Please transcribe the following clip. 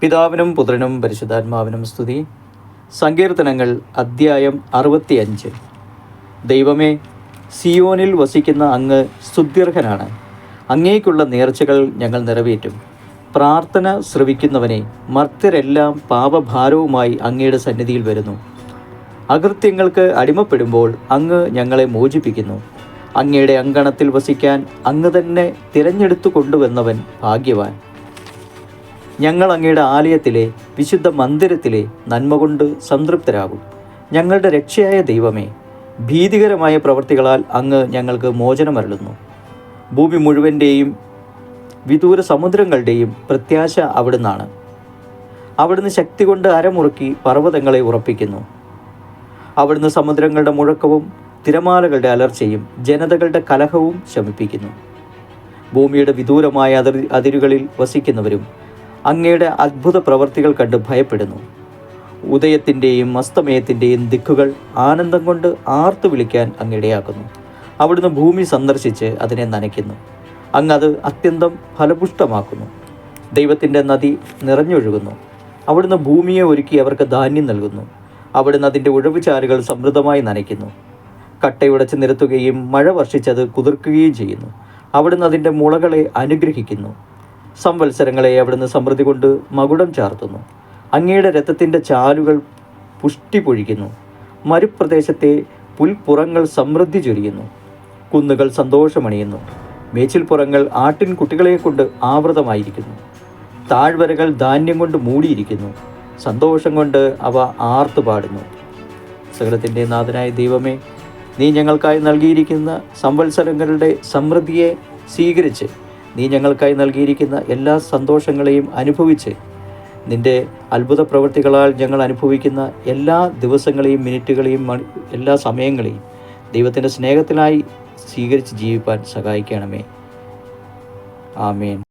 പിതാവിനും പുത്രനും പരിശുദ്ധാത്മാവിനും സ്തുതി. സങ്കീർത്തനങ്ങൾ അദ്ധ്യായം അറുപത്തിയഞ്ച്. ദൈവമേ സിയോനിൽ വസിക്കുന്ന അങ്ങ് സ്തുത്യർഹനാണ് അങ്ങേക്കുള്ള നേർച്ചകൾ ഞങ്ങൾ നിറവേറ്റും. പ്രാർത്ഥന ശ്രവിക്കുന്നവനെ മർത്യരെല്ലാം പാപഭാരവുമായി അങ്ങയുടെ സന്നിധിയിൽ വരുന്നു. അകൃത്യങ്ങൾക്ക് അടിമപ്പെടുമ്പോൾ അങ്ങ് ഞങ്ങളെ മോചിപ്പിക്കുന്നു. അങ്ങയുടെ അങ്കണത്തിൽ വസിക്കാൻ അങ്ങ് തന്നെ തിരഞ്ഞെടുത്തു കൊണ്ടുവന്നവൻ ഭാഗ്യവാൻ. ഞങ്ങൾ അങ്ങയുടെ ആലയത്തിലെ വിശുദ്ധ മന്ദിരത്തിലെ നന്മ കൊണ്ട് സംതൃപ്തരാകും. ഞങ്ങളുടെ രക്ഷയായ ദൈവമേ ഭീതികരമായ പ്രവൃത്തികളാൽ അങ്ങ് ഞങ്ങൾക്ക് മോചനമരുളുന്നു. ഭൂമി മുഴുവന്റെയും വിദൂര സമുദ്രങ്ങളുടെയും പ്രത്യാശ അവിടുന്നാണ്. അവിടുന്ന് ശക്തി കൊണ്ട് അരമുറുക്കി പർവതങ്ങളെ ഉറപ്പിക്കുന്നു. അവിടുന്ന് സമുദ്രങ്ങളുടെ മുഴക്കവും തിരമാലകളുടെ അലർച്ചയും ജനതകളുടെ കലഹവും ശമിപ്പിക്കുന്നു. ഭൂമിയുടെ വിദൂരമായ അതിരുകളിൽ വസിക്കുന്നവരും അങ്ങയുടെ അത്ഭുത പ്രവർത്തികൾ കണ്ട് ഭയപ്പെടുന്നു. ഉദയത്തിന്റെയും അസ്തമയത്തിന്റെയും ദിക്കുകൾ ആനന്ദം കൊണ്ട് ആർത്തു വിളിക്കാൻ അങ്ങിടയാക്കുന്നു അവിടുന്ന് ഭൂമി സന്ദർശിച്ച് അതിനെ നനയ്ക്കുന്നു. അങ്ങ് അത് അത്യന്തം ഫലപുഷ്ടമാക്കുന്നു. ദൈവത്തിന്റെ നദി നിറഞ്ഞൊഴുകുന്നു. അവിടുന്ന് ഭൂമിയെ ഒരുക്കി അവർക്ക് ധാന്യം നൽകുന്നു. അവിടുന്ന് അതിന്റെ ഉഴവുചാലുകൾ സമൃദ്ധമായി നനയ്ക്കുന്നു. കട്ടയുടച്ച് നിരത്തുകയും മഴ വർഷിച്ചത് കുതിർക്കുകയും ചെയ്യുന്നു. അവിടുന്ന് അതിന്റെ മുളകളെ അനുഗ്രഹിക്കുന്നു. സംവത്സരങ്ങളെ അവിടുന്ന് സമൃദ്ധി കൊണ്ട് മകുടം ചാർത്തുന്നു. അങ്ങയുടെ രഥത്തിന്റെ ചാലുകൾ പുഷ്ടി പൊഴിക്കുന്നു. മരുപ്രദേശത്തെ പുൽപ്പുറങ്ങൾ സമൃദ്ധി ചൊരിയുന്നു. കുന്നുകൾ സന്തോഷമണിയുന്നു. മേച്ചിൽപ്പുറങ്ങൾ ആട്ടിൻകുട്ടികളെ കൊണ്ട് ആവൃതമായിരിക്കുന്നു. താഴ്വരകൾ ധാന്യം കൊണ്ട് മൂടിയിരിക്കുന്നു. സന്തോഷം കൊണ്ട് അവ ആർത്തു പാടുന്നു. സകലത്തിന്റെ നാഥനായ ദൈവമേ നീ ഞങ്ങൾക്കായി നൽകിയിരിക്കുന്ന സംവത്സരങ്ങളുടെ സമൃദ്ധിയെ സ്വീകരിച്ച് നീ ഞങ്ങൾക്കായി നൽകിയിരിക്കുന്ന എല്ലാ സന്തോഷങ്ങളെയും അനുഭവിച്ച് നിന്റെ അത്ഭുത പ്രവൃത്തികളാൽ ഞങ്ങൾ അനുഭവിക്കുന്ന എല്ലാ ദിവസങ്ങളെയും മിനിറ്റുകളെയും എല്ലാ സമയങ്ങളെയും ദൈവത്തിന്റെ സ്നേഹത്തിനായി സ്വീകരിച്ച് ജീവിപ്പാൻ സഹായിക്കണമേ. ആമേൻ.